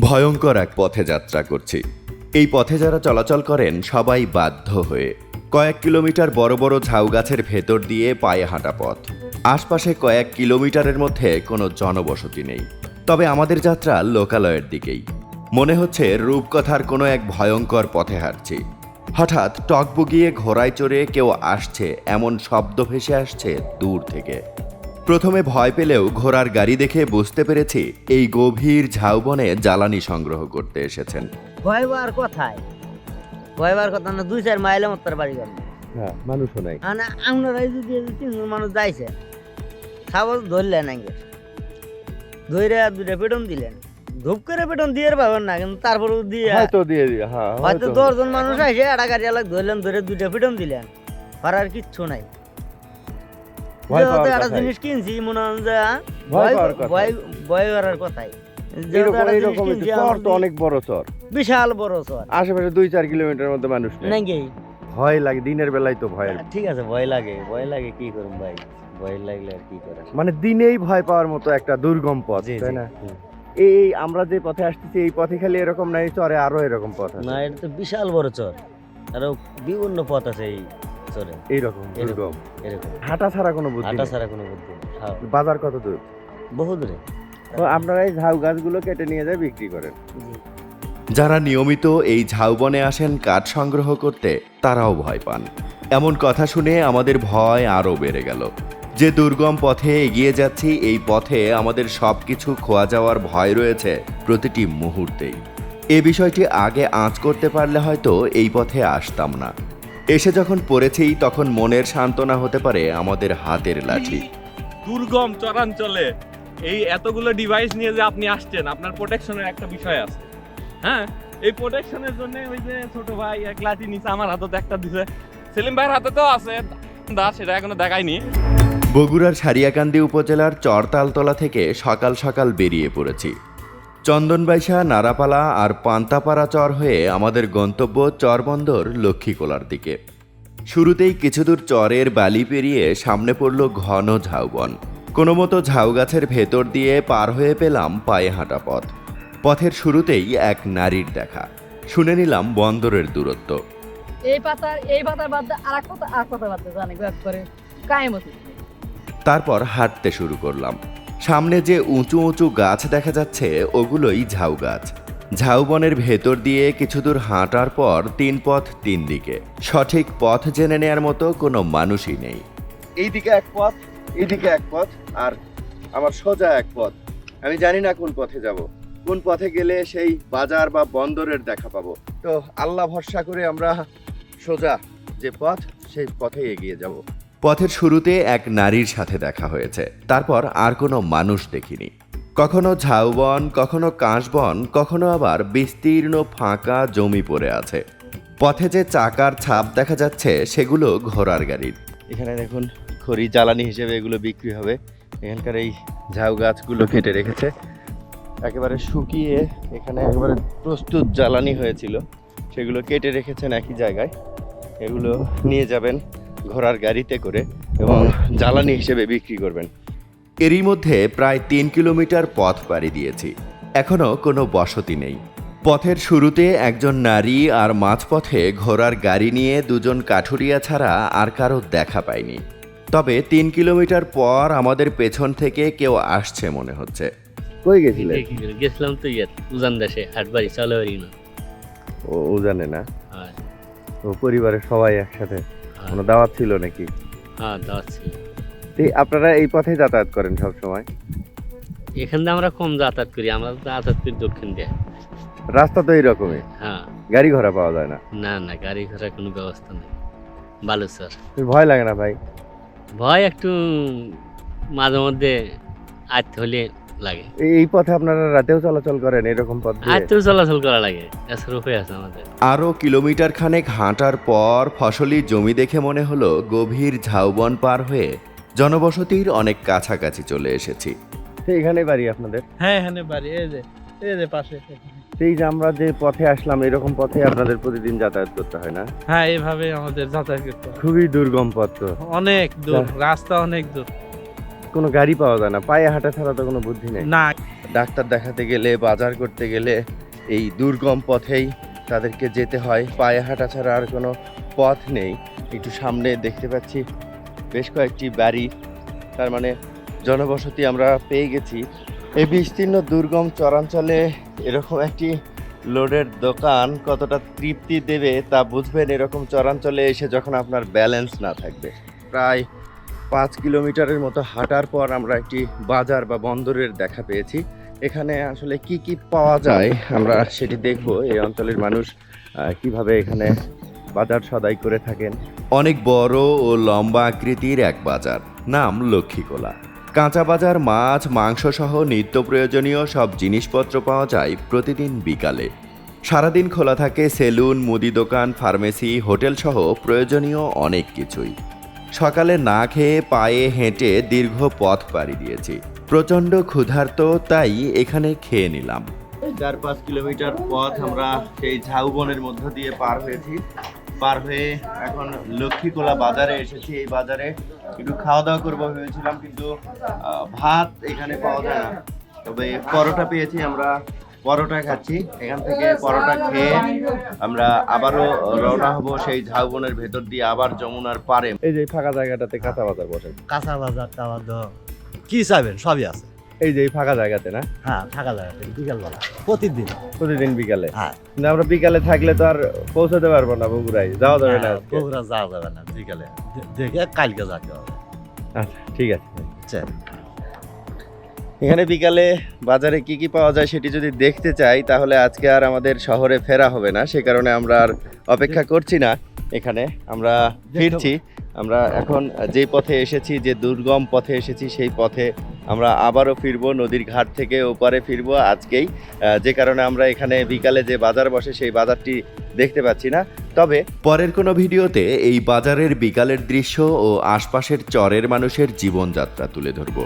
ভয়ঙ্কর এক পথে যাত্রা করছি। এই পথে যারা চলাচল করেন, সবাই বাধ্য হয়ে কয়েক কিলোমিটার বড় বড় ঝাউ গাছের ভেতর দিয়ে পায়ে হাঁটা পথ। আশপাশে কয়েক কিলোমিটারের মধ্যে কোনো জনবসতি নেই। তবে আমাদের যাত্রা লোকালয়ের দিকেই। মনে হচ্ছে রূপকথার কোনো এক ভয়ঙ্কর পথে হাঁটছি। হঠাৎ টকবগিয়ে ঘোড়ায় চড়ে কেউ আসছে, এমন শব্দ ভেসে আসছে দূর থেকে। প্রথমে ভয় পেলেও ঘোড়ার গাড়ি দেখে বুঝতে পেরেছি এই গভীর ঝাউবনে জ্বালানি সংগ্রহ করতে এসেছেন। ভয়বার কোথায় ভয়বার কথা না দুই চার মাইলের মতো বাড়ি গেল। হ্যাঁ মানুষও নাই। না আপনারাই যদি তিনজন মানুষ যাইছে খাবার ধরলেন আগে ধরে দুটা পেটন দিলেন। ধূপ করে পেটন দিয়ে পাবেন না কিন্তু তারপরেও দিয়ে হয়তো দিয়ে দিয়ে হ্যাঁ হয়তো দশজন মানুষ আসে একটা গাড়ি আলাদা ধরলেন ধরে দুটা পেটন দিলেন। আর কিচ্ছু নাই। যেহেতু একটা জিনিস কিনছি মনে হয় যে ভয় করার কথাই। যেহেতু এরকম একটা জিনিস এরকম কিনছি, চর আমার তো অনেক বড় চর। বিশাল বড় চর। আশেপাশে দুই চার কিলোমিটার মধ্যে মানুষ নেই ভয় লাগে দিনের বেলায় তো ভয়ের। ঠিক আছে ভয় লাগে ভয় লাগে কি করুন ভাই? ভয় লাগলে আর কি করার? মানে দিনেই ভয় পাওয়ার মতো একটা দুর্গম পথ তাই না? এই আমরা যে পথে আসতেছি এই পথে খালি এরকম নাই চরে আরও এরকম পথ না এটা তো বিশাল বড় চর। আরও বিভিন্ন পথ আছে এই চরে এইরকম এরকম। এরকম। হাঁটা ছাড়া কোনো বুদ্ধি হাঁটা ছাড়া কোনো বুদ্ধি নেই। হ্যাঁ, বাজার কত দূর? বহু দূরে। তো আপনারা এই ঝাউ গাছগুলো কেটে নিয়ে যায় বিক্রি করেন। যারা নিয়মিত এই ঝাউবনে আসেন কাঠ সংগ্রহ করতে তারাও ভয় পান। এমন কথা শুনে আমাদের ভয় আরও বেড়ে গেল। যে দুর্গম পথে এগিয়ে যাচ্ছি এই পথে আমাদের সব কিছু খোয়া যাওয়ার ভয় রয়েছে প্রতিটি মুহূর্তেই। এ বিষয়টি আগে আঁচ করতে পারলে হয়তো এই পথে আসতাম না। এসে যখন পড়েছি তখন মনের সান্ত্বনা হতে পারে আমাদের হাতের লাঠি। দুর্গম চরাঞ্চলে এই এতগুলো ডিভাইস নিয়ে যে আপনি আসছেন আপনার প্রোটেকশনের একটা বিষয় আছে। হ্যাঁ? এই প্রোটেকশনের জন্য ওই যে ছোট ভাই এক লাঠি নিচে আমার হাতে একটা দিছে। সেলিম ভাইয়ের হাতে তো আছে দা সেটা এখনও দেখায়নি। বগুড়ার সারিয়াকান্দি উপজেলার চরতালতলা থেকে সকাল সকাল বেরিয়ে পড়েছি। চন্দনবাইশা নারাপালা আর পান্তাপাড়া চর হয়ে আমাদের গন্তব্য চরবন্দর লক্ষ্মীকোলার দিকে। শুরুতেই কিছুদূর চরের বালি পেরিয়ে সামনে পড়ল ঘন ঝাউবন। কোনো মতো ঝাউ গাছের ভেতর দিয়ে পার হয়ে পেলাম পায়ে হাঁটা পথ। পথের শুরুতেই এক নারীর দেখা। শুনে নিলাম বন্দরের দূরত্ব। এই পাতার এই পাতার বাদ আর এক পাতা আর পাতা বাদ জানি কায়েমতি তারপর হাঁটতে শুরু করলাম। সামনে যে উঁচু উঁচু গাছ দেখা যাচ্ছে, ওগুলোই ঝাউ গাছ। ঝাউবনের ভেতর দিয়ে কিছু দূর হাঁটার পর তিন পথ তিন দিকে। সঠিক পথ জেনে নেয়ার মতো কোনো মানুষই নেই। এইদিকে এক পথ, এইদিকে এক পথ, আর আমার সোজা এক পথ। আমি জানি না কোন পথে যাব। কোন পথে গেলে সেই বাজার বা বন্দরের দেখা পাবো। তো আল্লাহ ভরসা করে আমরা সোজা যে পথ, সেই পথে এগিয়ে যাব। পথের শুরুতে এক নারীর সাথে দেখা হয়েছে। তারপর আর কোনো মানুষ দেখিনি। কখনো ঝাউবন কখনো কাশবন কখনো আবার বিস্তীর্ণ ফাঁকা জমি পড়ে আছে। পথে যে চাকার ছাপ দেখা যাচ্ছে, সেগুলো ঘোড়ার গাড়ির। এখানে দেখুন, খড়ি জ্বালানি হিসেবে এগুলো বিক্রি হবে। এখানকার এই ঝাউ গাছগুলো কেটে রেখেছে। একেবারে শুকিয়ে এখানে একেবারে প্রস্তুত জ্বালানি হয়েছিল। সেগুলো কেটে রেখেছেন একই জায়গায়। এগুলো নিয়ে যাবেন। ঘোড়ার গাড়িতে করে এবং জ্বালানি হিসেবে বিক্রি করবেন। এরই মধ্যে প্রায় তিন কিলোমিটার পথ পাড়ি দিয়েছি। এখনও কোনো বসতি নেই। পথের শুরুতে একজন নারী আর মাঝপথে ঘোড়ার গাড়ি নিয়ে দুজন কাঠুরিয়া ছাড়া আর কারও দেখা পাইনি। তবে তিন কিলোমিটার পর আমাদের পেছন থেকে কেউ আসছে মনে হচ্ছে। কই গেছিলেন? গেছিলাম? তো ইয়ার উজান দেশে হাটবাড়ি চালাবাড়ি না। ও ও জানে না? হ্যাঁ। ও পরিবারের সবাই একসাথে? কোনো দাওয়াত ছিল নাকি? হ্যাঁ দাওয়াত ছিল। তো আপনারা এই পথে যাতায়াত করেন সব সময় এখান দিয়ে আমরা কম যাতায়াত করি আমরা যাতায়াত করি দক্ষিণ দিয়ে। রাস্তা তো এইরকমই। হ্যাঁ। গাড়ি ঘোড়া পাওয়া যায় না। না না গাড়ি ঘোড়ার কোনো ব্যবস্থা নেই। ভালো স্যার ভয় লাগে না ভাই? ভয় একটু মাঝে মধ্যে আইতে হলে লাগে। এই পথে আপনারা রাতেও চলাচল করেন এরকম পথ? আইতেও চলাচল করা লাগে এছাড়া উপায় আছে আমাদের। আরও কিলোমিটার খানেক হাঁটার পর ফসলি জমি দেখে মনে হলো গভীর ঝাউবন পার হয়ে জনবসতির অনেক কাছাকাছি চলে এসেছি। এখানে বাড়ি আপনাদের? হ্যাঁ এখানে বাড়ি এই যে এই যে পাশে। এই যে আমরা যে পথে আসলাম এরকম পথে আপনাদের প্রতিদিন যাতায়াত করতে হয় না? হ্যাঁ এইভাবে আমাদের যাতায়াত করতে হয়। খুবই দুর্গম পথ তো। অনেক দূর হ্যাঁ। রাস্তা অনেক দূর। কোনো গাড়ি পাওয়া যায় না। পায়ে হাঁটা ছাড়া তো কোনো বুদ্ধি নেই। না। ডাক্তার দেখাতে গেলে বাজার করতে গেলে এই দুর্গম পথেই তাদেরকে যেতে হয়। পায়ে হাঁটা ছাড়া আর কোনো পথ নেই। একটু সামনে দেখতে পাচ্ছি বেশ কয়েকটি বাড়ি। তার মানে জনবসতি আমরা পেয়ে গেছি। এই বিস্তীর্ণ দুর্গম চরাঞ্চলে এরকম একটি লোডের দোকান কতটা তৃপ্তি দেবে তা বুঝবেন। এরকম চরাঞ্চলে এসে যখন আপনার ব্যালেন্স না থাকবে প্রায় পাঁচ কিলোমিটারের মতো হাঁটার পর আমরা একটি বাজার বা বন্দরের দেখা পেয়েছি। এখানে আসলে কি কি পাওয়া যায় আমরা সেটি দেখব। এই অঞ্চলের মানুষ কীভাবে এখানে বাজার সদাই করে থাকেন। অনেক বড় ও লম্বা আকৃতির এক বাজার, নাম লক্ষ্মীকোলা। কাঁচা বাজার, মাছ, মাংস সহ নিত্য প্রয়োজনীয় সব জিনিসপত্র পাওয়া যায় প্রতিদিন বিকালে। সারাদিন খোলা থাকে সেলুন, মুদি দোকান, ফার্মেসি, হোটেল সহ প্রয়োজনীয় অনেক কিছুই। সকালে না খেয়ে পায়ে হেঁটে দীর্ঘ পথ পাড়ি দিয়েছি। প্রচণ্ড ক্ষুধার্ত, তাই এখানে খেয়ে নিলাম। চার পাঁচ কিলোমিটার পথ আমরা সেই ঝাউবনের মধ্য দিয়ে পার হয়েছি। পার হয়ে এখন লক্ষ্মীকোলা বাজারে এসেছি। এই বাজারে একটু খাওয়া দাওয়া করব ভেবেছিলাম, কিন্তু ভাত এখানে পাওয়া যায় না। তবে পরোটা পেয়েছি আমরা। পরোটা খাচ্ছি। এখান থেকে পরোটা খেয়ে আমরা আবারও রওনা হব সেই ঝাউবনের ভেতর দিয়ে আবার যমুনার পারে এই যে ফাঁকা জায়গাটাতে কাঁচা বাজার বসে। কাঁচা বাজার টাবার কি চাইবেন? সবই আছে। এই যে এই ফাঁকা জায়গাতে না? হ্যাঁ থাকা জায়গাতে বিকালবেলা। প্রতিদিন। প্রতিদিন বিকালে? হ্যাঁ। কিন্তু আমরা বিকালে থাকলে তো আর পৌঁছাতে পারব না বগুড়ায়। যাওয়া যাবে না আজকে। বগুড়া যাওয়া যাবে না বিকালে। দেখে কালকে যেতে হবে আচ্ছা ঠিক আছে। চল। এখানে বিকালে বাজারে কি কি পাওয়া যায় সেটি যদি দেখতে চাই তাহলে আজকে আর আমাদের শহরে ফেরা হবে না। সে কারণে আমরা আর অপেক্ষা করছি না। এখানে আমরা ফিরছি। আমরা এখন যে পথে এসেছি যে দুর্গম পথে এসেছি সেই পথে আমরা আবারও ফিরবো নদীর ঘাট থেকে ওপারে ফিরবো আজকেই। যে কারণে আমরা এখানে বিকালে যে বাজার বসে সেই বাজারটি দেখতে পাচ্ছি না। তবে পরের কোনো ভিডিওতে এই বাজারের বিকালের দৃশ্য ও আশপাশের চরের মানুষের জীবনযাত্রা তুলে ধরব।